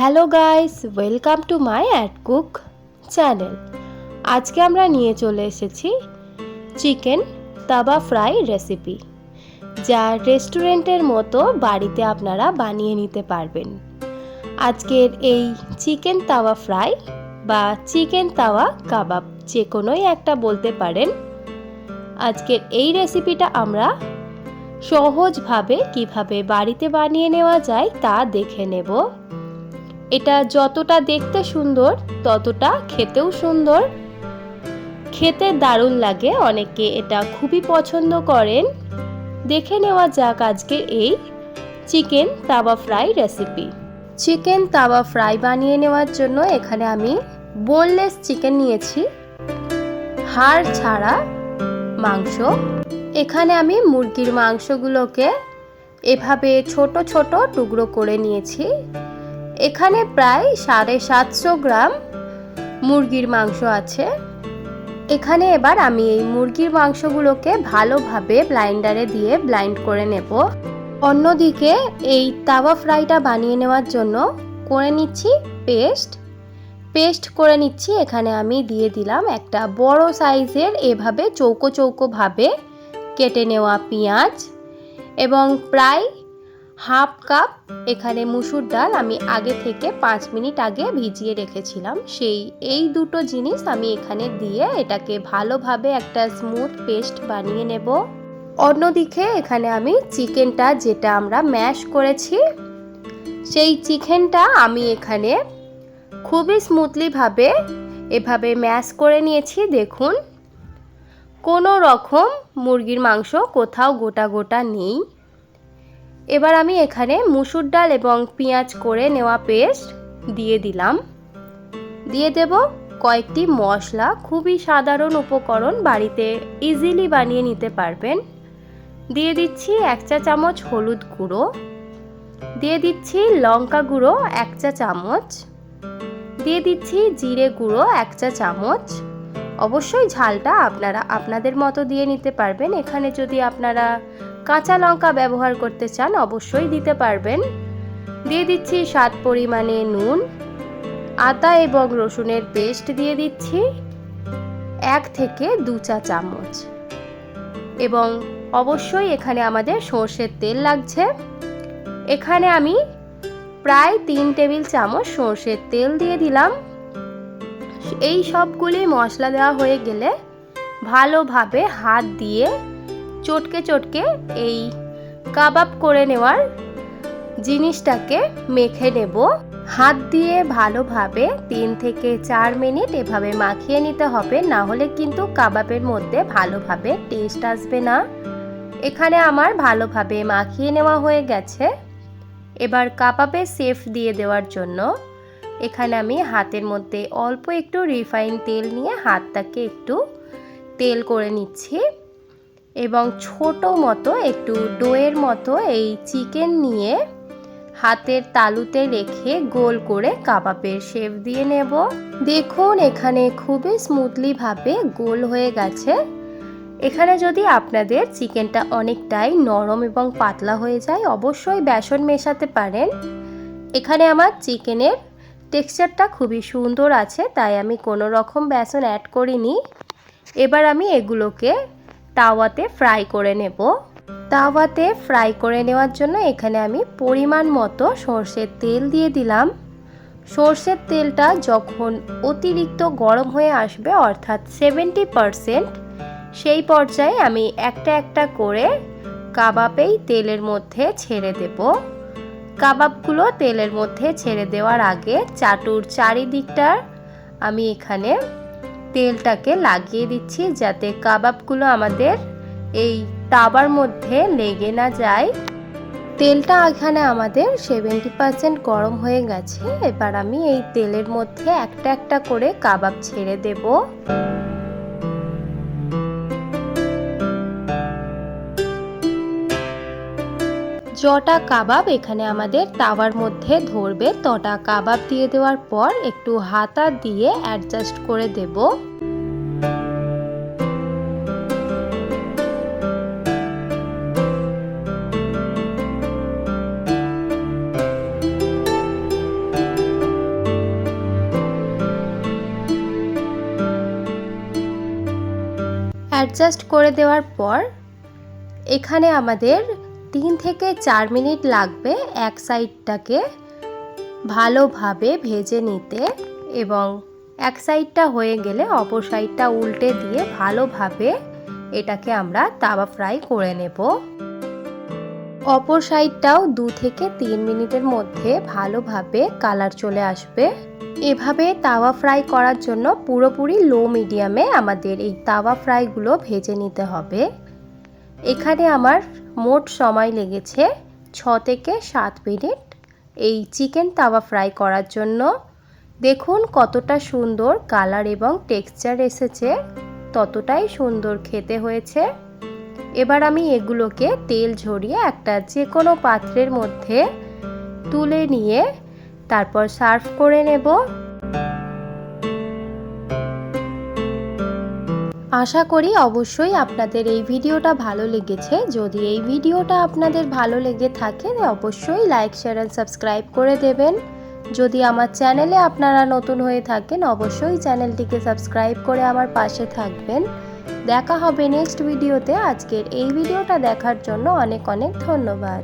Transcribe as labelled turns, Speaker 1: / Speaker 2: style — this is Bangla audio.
Speaker 1: Hello guys, welcome to my add cook channel. আজকে আমরা নিয়ে চলে এসেছি চিকেন তাবা ফ্রাই রেসিপি, যা রেস্টুরেন্টের মতো বাড়িতে আপনারা বানিয়ে নিতে পারবেন। আজকের এই চিকেন তাওয়া ফ্রাই বা চিকেন তাওয়া কাবাব, যে কোনোই একটা বলতে পারেন। আজকের এই রেসিপিটা আমরা সহজভাবে কীভাবে বাড়িতে বানিয়ে নেওয়া যায় তা দেখে নেব। এটা যতটা দেখতে সুন্দর, ততটা খেতেও সুন্দর। খেতে দারুণ লাগে, অনেকে এটা খুবই পছন্দ করেন। দেখে নেওয়া যাক আজকের এই chicken tawa fry recipe. Chicken tawa fry বানিয়ে নেওয়ার জন্য এখানে আমি বোনলেস চিকেন নিয়েছি। হাড় ছাড়া মাংস। এখানে আমি মুরগির মাংসগুলোকে এভাবে ছোট ছোট টুকরো করে নিয়েছি। এখানে প্রায় সাড়ে সাতশো গ্রাম মুরগির মাংস আছে। এখানে এবার আমি এই মুরগির মাংসগুলোকে ভালোভাবে ব্লাইন্ডারে দিয়ে ব্লাইন্ড করে নেব। অন্যদিকে এই তাওয়া ফ্রাইটা বানিয়ে নেওয়ার জন্য করে নিচ্ছি পেস্ট। পেস্ট করে নিচ্ছি, এখানে আমি দিয়ে দিলাম একটা বড় সাইজের এভাবে চৌকো চৌকোভাবে কেটে নেওয়া পেঁয়াজ এবং প্রায় হাফ কাপ এখানে মুসুর ডাল আমি আগে থেকে পাঁচ মিনিট আগে ভিজিয়ে রেখেছিলাম। সেই, এই দুটো জিনিস আমি এখানে দিয়ে এটাকে ভালোভাবে একটা স্মুথ পেস্ট বানিয়ে নেব। অন্যদিকে এখানে আমি চিকেনটা যেটা আমরা ম্যাশ করেছি, সেই চিকেনটা আমি এখানে খুবই স্মুথলিভাবে এভাবে ম্যাশ করে নিয়েছি। দেখুন, কোনো রকম মুরগির মাংস কোথাও গোটা গোটা নেই। এবার আমি এখানে মুসুর ডাল এবং পেঁয়াজ করে নেওয়া পেস্ট দিয়ে দিলাম। দিয়ে দেব কয়েকটি মশলা, খুবই সাধারণ উপকরণ, বাড়িতে ইজিলি বানিয়ে নিতে পারবেন। দিয়ে দিচ্ছি এক চা চামচ হলুদ গুঁড়ো। দিয়ে দিচ্ছি লঙ্কা গুঁড়ো এক চা চামচ। দিয়ে দিচ্ছি জিরে গুঁড়ো এক চা চামচ। অবশ্যই ঝালটা আপনারা আপনাদের মতো দিয়ে নিতে পারবেন। এখানে যদি আপনারা কাঁচা লঙ্কা ব্যবহার করতে চান অবশ্যই দিতে পারবেন। দিয়ে দিচ্ছি স্বাদ পরিমাণে নুন, আদা এবং রসুনের পেস্ট দিয়ে দিচ্ছি এক থেকে দু চা চামচ। এবং অবশ্যই এখানে আমাদের সর্ষের তেল লাগছে। এখানে আমি প্রায় তিন টেবিল চামচ সর্ষের তেল দিয়ে দিলাম। এই সবগুলি মশলা দেওয়া হয়ে গেলে ভালোভাবে হাত দিয়ে চটকে চটকে এই কাবাব করে নেওয়ার জিনিসটাকে মেখে নেব। হাত দিয়ে ভালোভাবে তিন থেকে চার মিনিট এভাবে মাখিয়ে নিতে হবে, না হলে কিন্তু কাবাবের মধ্যে ভালোভাবে টেস্ট আসবে না। এখানে আমার ভালোভাবে মাখিয়ে নেওয়া হয়ে গেছে। এবার কাবাবে সেফ দিয়ে দেওয়ার জন্য এখানে আমি হাতের মধ্যে অল্প একটু রিফাইন তেল নিয়ে হাতটাকে একটু তেল করে নিচ্ছি। এবং ছোট মতো, একটু ডোয়ের মতো এই চিকেন নিয়ে হাতের তালুতে রেখে গোল করে কাবাবের শেপ দিয়ে নেব। দেখুন, এখানে খুবই স্মুথলিভাবে গোল হয়ে গেছে। এখানে যদি আপনাদের চিকেনটা অনেকটাই নরম এবং পাতলা হয়ে যায়, অবশ্যই বেসন মেশাতে পারেন। এখানে আমার চিকেনের টেক্সচারটা খুবই সুন্দর আছে, তাই আমি কোনো রকম বেসন অ্যাড করিনি। এবার আমি এগুলোকে তাওয়াতে ফ্রাই করে নেব। তাওয়াতে ফ্রাই করে নেওয়ার জন্য এখানে আমি পরিমাণ মতো সর্ষের তেল দিয়ে দিলাম। সর্ষের তেলটা যখন অতিরিক্ত গরম হয়ে আসবে, অর্থাৎ সেভেন্টি পারসেন্ট সেই পর্যায়ে আমি একটা একটা করে কাবাবেই তেলের মধ্যে ছেড়ে দেব। কাবাবগুলো তেলের মধ্যে ছেড়ে দেওয়ার আগে চাটুর চারিদিকটার আমি এখানে তেলটাকে লাগিয়ে দিচ্ছি যাতে কাবাবগুলো আমাদের এই তাবার মধ্যে লেগে না যায়। তেলটা এখানে আমাদের সেভেন্টি পারসেন্ট গরম হয়ে গেছে। এবার আমি এই তেলের মধ্যে একটা একটা করে কাবাব ছেড়ে দেব। জটা কাবাব এখানে আমাদের তাওয়ার মধ্যে ধরবে। তটা কাবাব দিয়ে দেওয়ার পর একটু হাতা দিয়ে অ্যাডজাস্ট করে দেব। অ্যাডজাস্ট করে দেওয়ার পর এখানে আমাদের তিন থেকে চার মিনিট লাগবে এক সাইডটাকে ভালোভাবে ভেজে নিতে এবং এক সাইডটা হয়ে গেলে অপর সাইডটা উল্টে দিয়ে ভালোভাবে এটাকে আমরা তাওয়া ফ্রাই করে নেব। অপর সাইডটাও দু থেকে তিন মিনিটের মধ্যে ভালোভাবে কালার চলে আসবে। এভাবে তাওয়া ফ্রাই করার জন্য পুরোপুরি লো মিডিয়ামে আমাদের এই তাওয়া ফ্রাইগুলো ভেজে নিতে হবে। এখানে আমার মোট সময় লেগেছে ছ থেকে সাত মিনিট। এই চিকেন তাওয়া ফ্রাই করার জন্য দেখুন কতটা সুন্দর কালার এবং টেক্সচার এসেছে, ততটাই সুন্দর খেতে হয়েছে। এবার আমি এগুলোকে তেল ঝরিয়ে একটা যে কোনো পাত্রের মধ্যে তুলে নিয়ে তারপর সার্ভ করে নেব। আশা করি অবশ্যই আপনাদের এই ভিডিওটা ভালো লেগেছে। যদি এই ভিডিওটা আপনাদের ভালো লেগে থাকে, অবশ্যই লাইক, শেয়ার অ্যান্ড সাবস্ক্রাইব করে দেবেন। যদি আমার চ্যানেলে আপনারা নতুন হয়ে থাকেন, অবশ্যই চ্যানেলটিকে সাবস্ক্রাইব করে আমার পাশে থাকবেন। দেখা হবে নেক্সট ভিডিওতে। আজকের এই ভিডিওটা দেখার জন্য অনেক অনেক ধন্যবাদ।